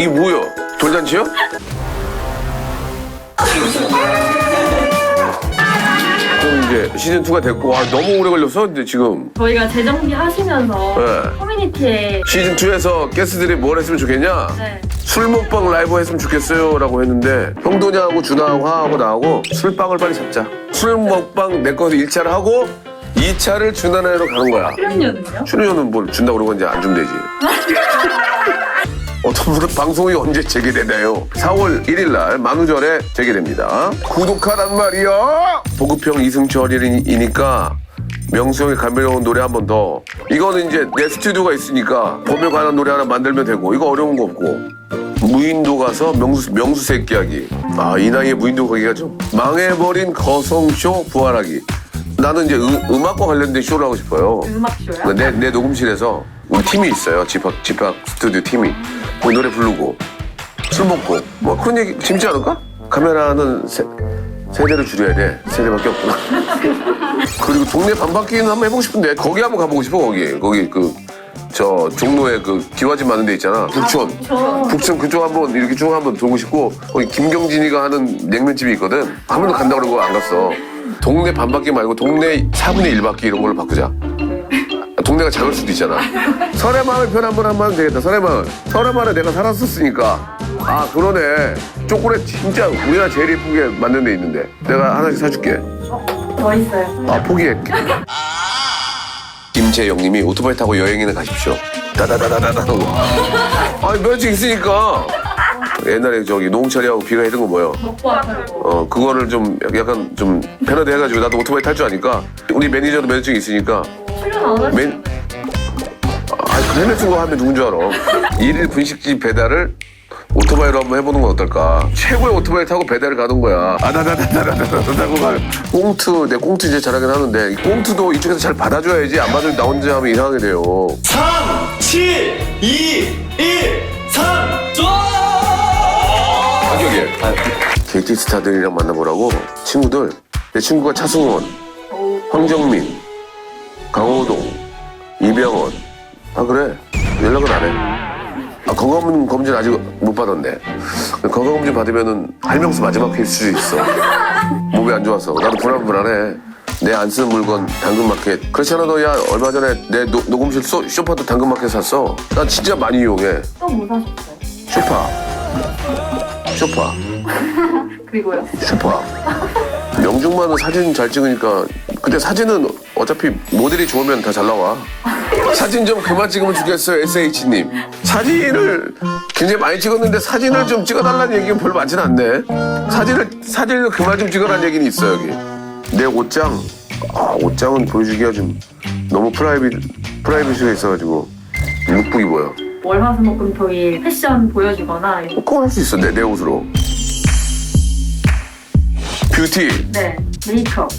이게 뭐야? 돌잔치요? 그럼 이제 시즌 2가 됐고 와 너무 오래 걸렸어 근데 지금 저희가 재정비 하시면서 네. 커뮤니티에 시즌 2에서 게스트들이 뭘 했으면 좋겠냐? 네. 술 먹방 라이브 했으면 좋겠어요라고 했는데 형도냐하고 준하하고 하하고 나하고 술빵을 빨리 잡자. 술 먹방 내 거에서 1차를 하고 2차를 준하나로 가는 거야. 출연료는요? 출연료는 뭘 준다고 그러고 이제 안 주면 되지. 어떤 방송이 언제 재개되나요? 4월 1일 날 만우절에 재개됩니다. 구독하란 말이야! 보급형 이승철이니까 명수 형이 감미로운 노래 한 번 더. 이거는 이제 내 스튜디오가 있으니까 봄에 관한 노래 하나 만들면 되고 이거 어려운 거 없고. 무인도 가서 명수, 명수 새끼하기. 아, 이 나이에 무인도 가기가 좀. 망해버린 거성쇼 부활하기. 나는 이제 음, 악과 관련된 쇼를 하고 싶어요. 음악쇼요? 내, 내 녹음실에서 우리 팀이 있어요. 집합, 집합 스튜디오 팀이. 그 노래 부르고, 술 먹고, 뭐 그런 얘기 재밌지 않을까? 카메라는 세, 세대를 줄여야 돼. 세대밖에 없구나. 그리고 동네 반바퀴는 한번 해보고 싶은데, 거기 한번 가보고 싶어, 거기. 거기 그, 저 종로에 그 기와집 많은 데 있잖아. 북촌. 북촌. 북촌 그쪽 한번 이렇게 쭉 한번 돌고 싶고, 거기 김경진이가 하는 냉면집이 있거든. 한 번도 간다 그러고 안 갔어. 동네 반바퀴 말고 동네 4분의 1바퀴 이런 걸로 바꾸자. 동네가 작을 수도 있잖아. 설해마을 편 한번 하면 되겠다. 설해마을. 설해마을에 내가 살았었으니까. 아 그러네. 초콜릿 진짜 우리나라 제일 예쁘게 만든 데 있는데. 내가 하나씩 사줄게. 더 있어요. 아 포기할게. 김재영님이 오토바이 타고 여행이나 가십시오. 따다다다다다. 아니 면허증 있으니까. 옛날에 저기 노홍철이하고 비가 해둔 거 뭐예요? 먹고 하고 어 그거를 좀 약간 좀 패러디 해가지고 나도 오토바이 탈 줄 아니까 우리 매니저도 면허증 있으니까 출연 안 하시면 맨 아, 그 헬멧 쓰고 하면 누군 줄 알아? 일일 분식집 배달을 오토바이로 한번 해보는 건 어떨까? 최고의 오토바이 타고 배달을 가는 거야. 아다다다다다다다다고 막. 꽁트, 내 꽁트 이제 잘하긴 하는데, 이 꽁트도 이쪽에서 잘 받아줘야지. 안 받으면 나 혼자 하면 이상하게 돼요. 3, 7, 2, 1, 3, 조! 합격이에요. KT 스타들이랑 만나보라고 친구들. 내 친구가 차승원, 황정민, 강호동, 이병헌. 아 그래 연락은 안 해. 아 건강 검진 아직 못 받았네. 건강 검진 받으면은 할명수 마지막 회일 수도 있어. 몸이 안 좋아서 나도 불안불안해. 내 안 쓰는 물건 당근마켓. 그렇잖아 너야 얼마 전에 내 노- 녹음실 소, 쇼파도 당근마켓 샀어. 난 진짜 많이 이용해. 또 뭐 사셨어요? 쇼파. 쇼파. 그리고요? 슈퍼. 명중만은 사진 잘 찍으니까 근데 사진은 어차피 모델이 좋으면 다 잘 나와. 사진 좀 그만 찍으면 좋겠어요, SH님. 사진을 굉장히 많이 찍었는데 사진을 좀 찍어달라는 얘기는 별로 많지는 않네. 사진을, 사진을 그만 좀 찍어라는 얘기는 있어, 여기. 내 옷장. 아, 옷장은 보여주기가 좀 너무 프라이빗, 프라이빗이 있어가지고 룩북이 보여. 월화수목금토일 패션 보여주거나 그건 할 수 있어, 내, 내 옷으로. 뷰티. 네 메이크업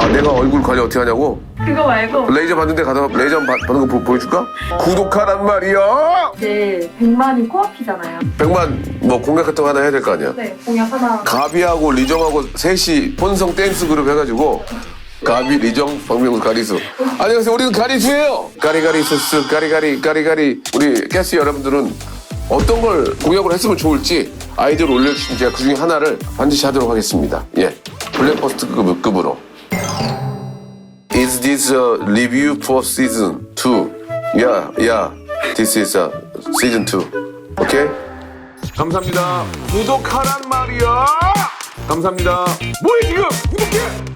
아, 내가 얼굴 관리 어떻게 하냐고? 그거 말고 레이저 받는데 가서 레이저 받- 받는 거 보, 보여줄까? 구독하란 말이야. 이제 100만이 코앞이잖아요. 100만 뭐 공약 같은 거 하나 해야 될 거 아니야. 네 공약 하나 가비하고 리정하고 셋이 혼성 댄스 그룹 해가지고 가비, 리정, 박명수, 가리수. 안녕하세요. 우리는 가리수예요. 가리가리수스, 가리가리, 가리가리. 우리 게스트 여러분들은 어떤 걸 공약을 했으면 좋을지 아이디어 를 올려주시면 제가 그 중에 하나를 반드시 하도록 하겠습니다. 예. 블랙버스트 급, 급으로. Is this a review for season 2? Yeah, yeah. This is a season 2. 오케이? 감사합니다. 구독하란 말이야. 감사합니다. 뭐해 지금? 구독해.